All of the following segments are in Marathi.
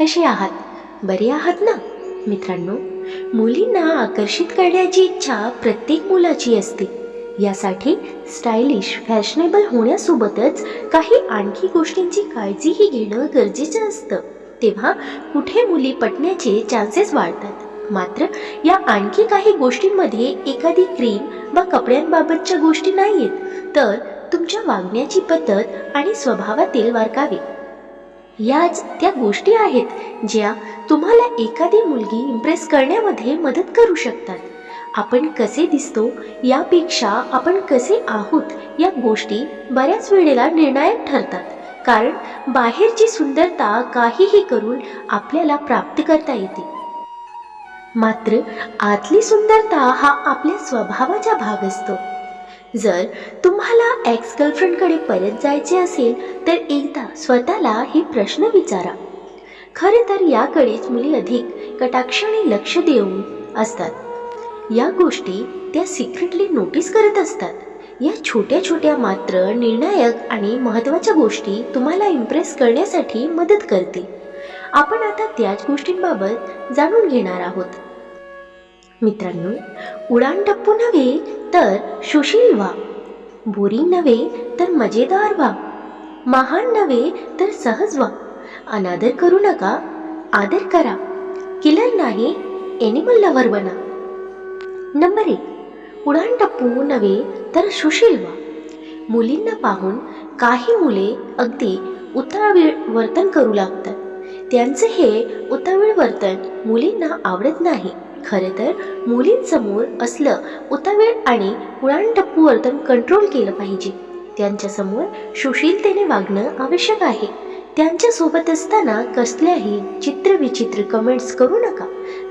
कसे आहात? बरे आहात ना? मित्रांनो मुलींना आकर्षित करण्याची इच्छा प्रत्येक मुलाची असते. यासाठी स्टायलिश फॅशनेबल होण्यासोबतच काही आणखी गोष्टींची काळजीही घेणं गरजेचं असतं. तेव्हा कुठे मुली पटण्याचे चान्सेस वाढतात. मात्र या आणखी काही गोष्टींमध्ये एखादी क्रीम वा कपड्यांबाबतच्या गोष्टी नाही आहेत तर तुमच्या वागण्याची पद्धत आणि स्वभावातील वारकावे. याच त्या गोष्टी आहेत ज्या तुम्हाला एखादी मुलगी इम्प्रेस करण्यामध्ये मदत करू शकतात. आपण कसे दिसतो यापेक्षा आपण कसे आहोत या गोष्टी बऱ्याच वेळेला निर्णायक ठरतात. कारण बाहेरची सुंदरता काहीही करून आपल्याला प्राप्त करता येते. मात्र आतली सुंदरता हा आपल्या स्वभावाचा भाग असतो. जर तुम्हाला एक्स गर्लफ्रेंडकडे परत जायचे असेल तर एकदा स्वतःला हे प्रश्न विचारा. खरे तर याकडेच मुली अधिक कटाक्षाने लक्ष देऊन असतात. या गोष्टी त्या सिक्रेटली नोटीस करत असतात. या छोट्या छोट्या मात्र निर्णायक आणि महत्त्वाच्या गोष्टी तुम्हाला इम्प्रेस करण्यासाठी मदत करतील. आपण आता त्याच गोष्टींबाबत जाणून घेणार आहोत. मित्रांनो उडान टप्पू नव्हे तर सुशील व्हा बोरिंग नव्हे तर मजेदार व्हा महान नव्हे तर सहज व्हा अनादर करू नका आदर करा. किलर नाही एनिमल लवर बना. नंबर एक उडान टप्पू नव्हे तर सुशील व्हा मुलींना पाहून काही मुले अगदी उतावीळ वर्तन करू लागतात. त्यांचे हे उतावीळ वर्तन मुलींना आवडत नाही. खरे तर मुलींसमोर असलं उतावेळ आणि उडाणटप्पू वर्तन कंट्रोल केलं पाहिजे. त्यांच्यासमोर सुशीलतेने वागणं आवश्यक आहे. त्यांच्यासोबत असताना कसल्याही चित्रविचित्र कमेंट्स करू नका.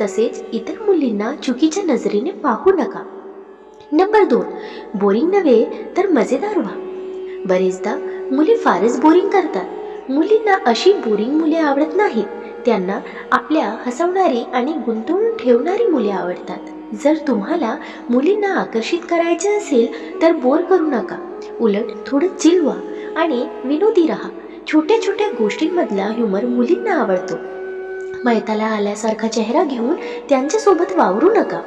तसेच इतर मुलींना चुकीच्या नजरेने पाहू नका. नंबर दोन बोरिंग नव्हे तर मजेदार व्हा. बरेचदा मुली फारच बोरिंग करतात. मुलींना अशी बोरिंग मुले आवडत नाहीत. त्यांना आपल्या हसवणारी आणि गुंतवून ठेवणारी मुले आवडतात. जर तुम्हाला मुलींना आकर्षित करायचे असेल तर बोर करू नका. उलट थोडं चिलवा आणि विनोदी राहा. छोट्या छोट्या गोष्टींमधला ह्युमर मुलींना आवडतो. मैताला आल्यासारखा चेहरा घेऊन त्यांच्यासोबत वावरू नका.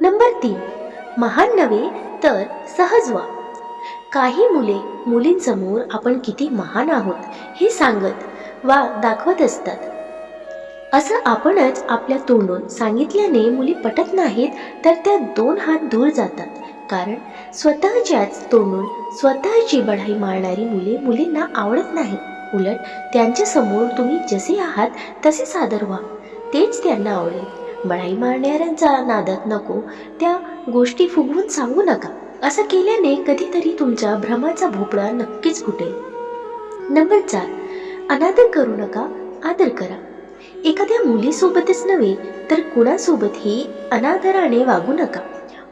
नंबर तीन. महान नव्हे तर सहज व्हा. काही मुले मुलींसमोर आपण किती महान आहोत हे सांगत वा दाखवत असतात. असं आपणच आपल्या तोंडून सांगितल्याने मुली पटत नाहीत तर त्या दोन हात दूर जातात. कारण स्वतःच्याच तोंडून स्वतःची बढाई मारणारी मुले मुलींना आवडत नाही. उलट त्यांच्यासमोर तुम्ही जसे आहात तसे सादर व्हा. तेच त्यांना आवडेल. बढाई मारणाऱ्यांचा नादात नको त्या गोष्टी फुगवून सांगू नका. असं केल्याने कधीतरी तुमच्या भ्रमाचा भोपळा नक्कीच फुटेल. नंबर चार. अनादर करू नका आदर करा. एखाद्या मुलीसोबतच नव्हे तर कुणासोबतही अनादराने वागू नका.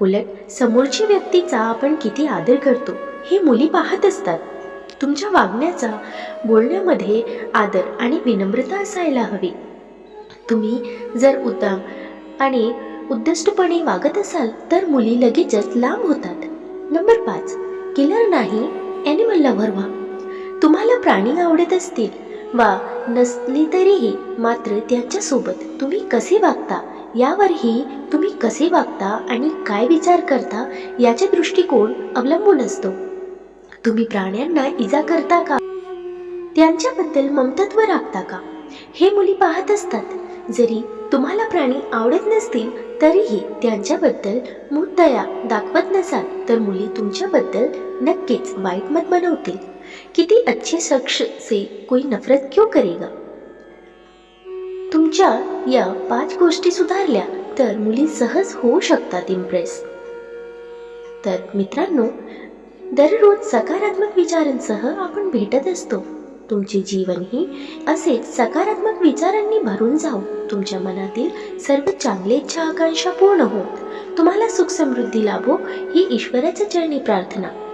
उलट समोरची व्यक्तीचा आपण किती आदर करतो हे मुली पाहत असतात. तुमच्या वागण्याचा बोलण्यामध्ये आदर आणि विनम्रता असायला हवी. तुम्ही जर उद्दाम आणि उद्दिष्टपणे वागत असाल तर मुली लगेचच लांब होतात. नंबर पाच किलर नाही ॲनिमल लव्हर व्हा. तुम्हाला प्राणी आवडत असतील वा नसली तरीही मात्र त्यांच्यासोबत तुम्ही कसे वागता? यावरही तुम्ही कसे वागता आणि काय विचार करता याचे दृष्टिकोन अवलंबून असतो. तुम्ही प्राण्यांना इजा करता का? त्यांच्याबद्दल ममतत्व राखता का? हे मुली पाहत असतात. जरी तुम्हाला प्राणी आवडत नसतील तरीही त्यांच्याबद्दल मुद्दया दाखवत नसाल तर मुली तुमच्याबद्दल नक्कीच वाईट मत बनवतील. किती अच्छे शख्स से कोई नफरत क्यों करेगा? तुमच्या या पाच गोष्टी सुधारल्या तर मुली सहज होऊ शकतात इम्प्रेस तर मित्रांनो दररोज सकारात्मक विचारांसह आपण भेटत असतो. तुमचे जीवनही असेच सकारात्मक विचारांनी भरून जाऊ तुमच्या मनातील सर्व चांगले इच्छा आकांक्षा पूर्ण होत. तुम्हाला सुख समृद्धी लाभो ही ईश्वराच्या चरणी प्रार्थना.